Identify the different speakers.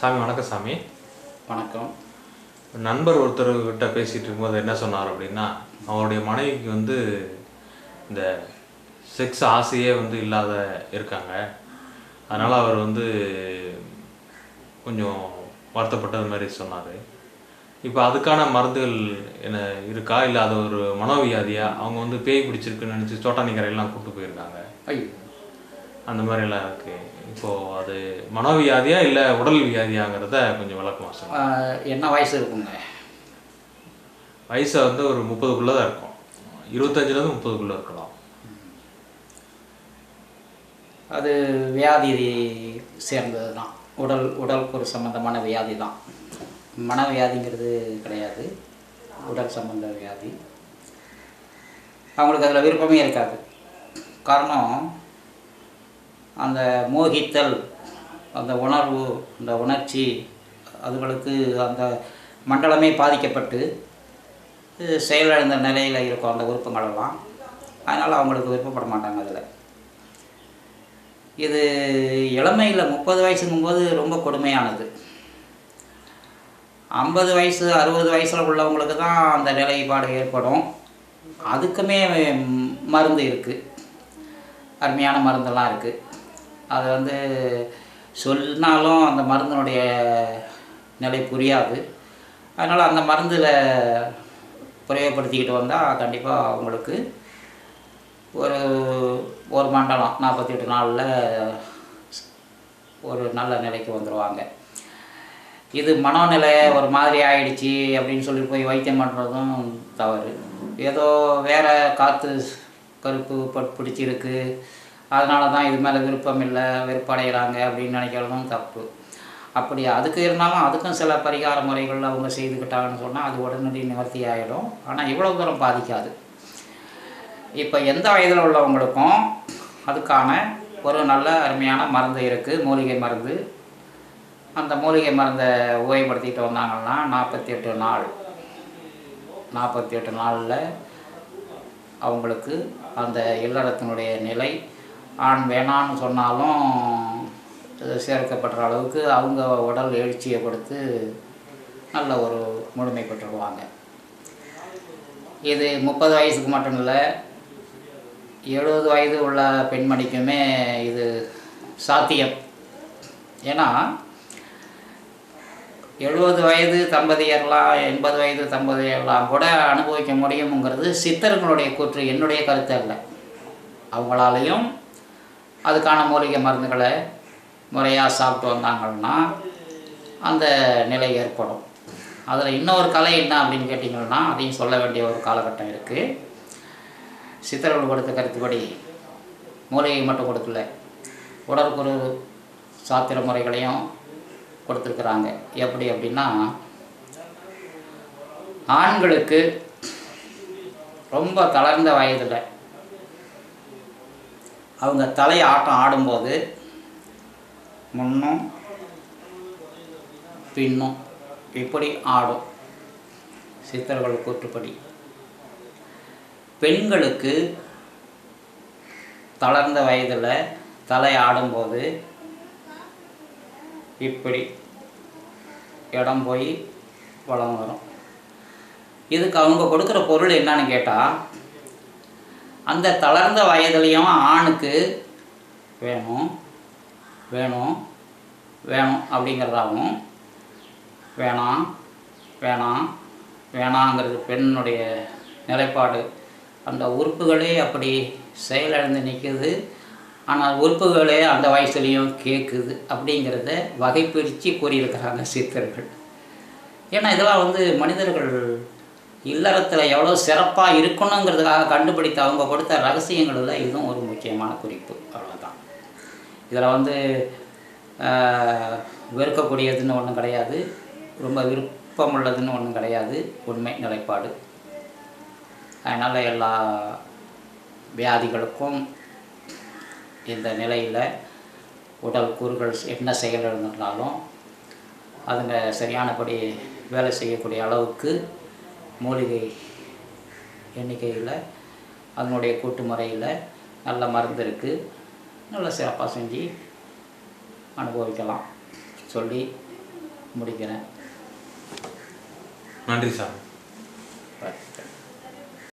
Speaker 1: சாமி வணக்கம் சாமி.
Speaker 2: வணக்கம்.
Speaker 1: நண்பர் ஒருத்தர்கிட்ட பேசிகிட்டு இருக்கும்போது என்ன சொன்னார் அப்படின்னா அவருடைய மனைவிக்கு வந்து இந்த செக்ஸ் ஆசையே வந்து இல்லாத இருக்காங்க. அதனால் அவர் வந்து கொஞ்சம் வருத்தப்பட்டது மாதிரி சொன்னார். இப்போ அதுக்கான மருந்துகள் என்ன இருக்கா? இல்லை அது ஒரு மனோவியாதியா? அவங்க வந்து பேய் பிடிச்சிருக்குன்னு நினச்சி சோட்டானிக்கரையெல்லாம் கூப்பிட்டு போயிருக்காங்க
Speaker 2: ஐயோ.
Speaker 1: அந்த மாதிரிலாம் இருக்குது இப்போது அது மனோவியாதியா இல்லை உடல் வியாதியாங்கிறத கொஞ்சம் விளக்கமாக சொல்லுங்கள்
Speaker 2: என்ன வயசு இருக்குங்க?
Speaker 1: வயசு வந்து ஒரு முப்பதுக்குள்ளே தான் இருக்கும். இருபத்தஞ்சிலேருந்து முப்பதுக்குள்ளே இருக்கலாம்.
Speaker 2: அது வியாதி சேர்ந்தது தான் உடல் உடலுக்கு ஒரு சம்மந்தமான வியாதி தான் மனவியாதிங்கிறது கிடையாது. உடல் சம்பந்த வியாதி. அவங்களுக்கு அதில் விருப்பமே இருக்காது. காரணம் அந்த மோகித்தல் அந்த உணர்வு அந்த உணர்ச்சி அதுகளுக்கு அந்த மண்டலமே பாதிக்கப்பட்டு செயலிழந்த நிலையில் இருக்கும் அந்த விருப்பங்களெல்லாம் அதனால் அவங்களுக்கு விருப்பப்பட மாட்டாங்க அதில். இது இளமையில் முப்பது வயசுங்கும்போது ரொம்ப கொடுமையானது. ஐம்பது வயசு அறுபது வயசில் உள்ளவங்களுக்கு தான் அந்த நிலைப்பாடு ஏற்படும். அதுக்குமே மருந்து இருக்குது அருமையான மருந்தெல்லாம் இருக்குது அது வந்து சொன்னாலும் அந்த மருந்தினுடைய நிலை புரியாது. அதனால் அந்த மருந்தில் பிரயோகப்படுத்திக்கிட்டு வந்தால் கண்டிப்பாக அவங்களுக்கு ஒரு ஒரு மண்டலம் நாற்பத்தி எட்டு நாளில் ஒரு நல்ல நிலைக்கு வந்துடுவாங்க இது மனோநிலை ஒரு மாதிரி ஆயிடுச்சு அப்படின்னு சொல்லி போய் வைத்தியம் பண்ணுறதும் தவறு. ஏதோ வேற காற்று கருப்பு பட் பிடிச்சிருக்கு. அதனால தான் இது மேலே விருப்பம் இல்லை வெறுப்படைகிறாங்க அப்படின்னு நினைக்கிறதும் தப்பு. அப்படி அதுக்கு இருந்தாலும் அதுக்கும் சில பரிகார முறைகள் அவங்க செய்துக்கிட்டாங்கன்னு சொன்னால் அது உடனடி நிவர்த்தி ஆகிடும் ஆனால் இவ்வளோ தூரம் பாதிக்காது. இப்போ எந்த வயதில் உள்ளவங்களுக்கும் அதுக்கான ஒரு நல்ல அருமையான மருந்து இருக்குது மூலிகை மருந்து. அந்த மூலிகை மருந்தை உபயோகப்படுத்திட்டு வந்தாங்கன்னா நாற்பத்தி எட்டு நாள் நாற்பத்தி எட்டு நாளில் அவங்களுக்கு அந்த இல்லறத்தினுடைய நிலை ஆண் வேணான்னு சொன்னாலும் சேர்க்கப்படுற அளவுக்கு அவங்க உடல் எழுச்சியை கொடுத்து நல்ல ஒரு முழுமை பெற்றுருவாங்க இது முப்பது வயசுக்கு மட்டும் இல்லை எழுபது வயது உள்ள பெண்மணிக்குமே இது சாத்தியம். ஏன்னா எழுபது வயது தம்பதியர்லாம் எண்பது வயது தம்பதியர்லாம் கூட அனுபவிக்க முடியுங்கிறது சித்தர்களுடைய கூற்று என்னுடைய கருத்து அல்ல. அவங்களாலையும் அதுக்கான மூலிகை மருந்துகளை முறையாக சாப்பிட்டு வந்தாங்கன்னா அந்த நிலை ஏற்படும். அதில் இன்னொரு கலை என்ன அப்படின்னு கேட்டிங்கன்னா அதையும் சொல்ல வேண்டிய ஒரு காலகட்டம் இருக்குது சித்தர்கள் கொடுத்த கருத்துப்படி மூலிகை மட்டும் கொடுக்கல. உடற்குறு சாத்திர முறைகளையும் கொடுத்துருக்குறாங்க. எப்படி அப்படின்னா ஆண்களுக்கு ரொம்ப தளர்ந்த வயதில் அவங்க தலை ஆட்டம் ஆடும்போது முன்னும் பின்னும் இப்படி ஆடும்? சித்தர்கள் கூற்றுப்படி. பெண்களுக்கு தளர்ந்த வயதில் தலை ஆடும்போது இப்படி இடம் போய் வளம் வரும். இதுக்கு அவங்க கொடுக்குற பொருள் என்னன்னு கேட்டால் அந்த தளர்ந்த வயதுலேயும் ஆணுக்கு வேணும் வேணும் வேணும் அப்படிங்கிறதாகவும் வேணாம் வேணாம் வேணாங்கிறது பெண்ணுடைய நிலைப்பாடு. அந்த உறுப்புகளே அப்படி செயலிழந்து நிற்குது ஆனால் உறுப்புகளே அந்த வயசுலேயும் கேட்குது அப்படிங்கிறத வகைப்பிரித்து கூறியிருக்கிறாங்க சித்தர்கள். ஏன்னா இதெல்லாம் வந்து மனிதர்கள் இல்லறத்தில் எவ்வளோ சிறப்பாக இருக்கணுங்கிறதுக்காக கண்டுபிடித்து அவங்க கொடுத்த ரகசியங்களில் இதுவும் ஒரு முக்கியமான குறிப்பு அவ்வளோதான் இதில் வந்து வெறுக்கக்கூடியதுன்னு ஒன்றும் கிடையாது. ரொம்ப விருப்பமுள்ளதுன்னு ஒன்றும் கிடையாது. உண்மை நிலைப்பாடு. அதனால் எல்லா வியாதிகளுக்கும் இந்த நிலையில் உடல் கூறுகள் என்ன செயல் இருந்தாலும் அதுங்க சரியானபடி வேலை செய்யக்கூடிய அளவுக்கு மூலிகை எண்ணிக்கையில் அதனுடைய கூட்டு முறையில் நல்ல மருந்து இருக்குது நல்ல சிறப்பாக செஞ்சு அனுபவிக்கலாம் சொல்லி முடிக்கிறேன்.
Speaker 1: நன்றி சார்.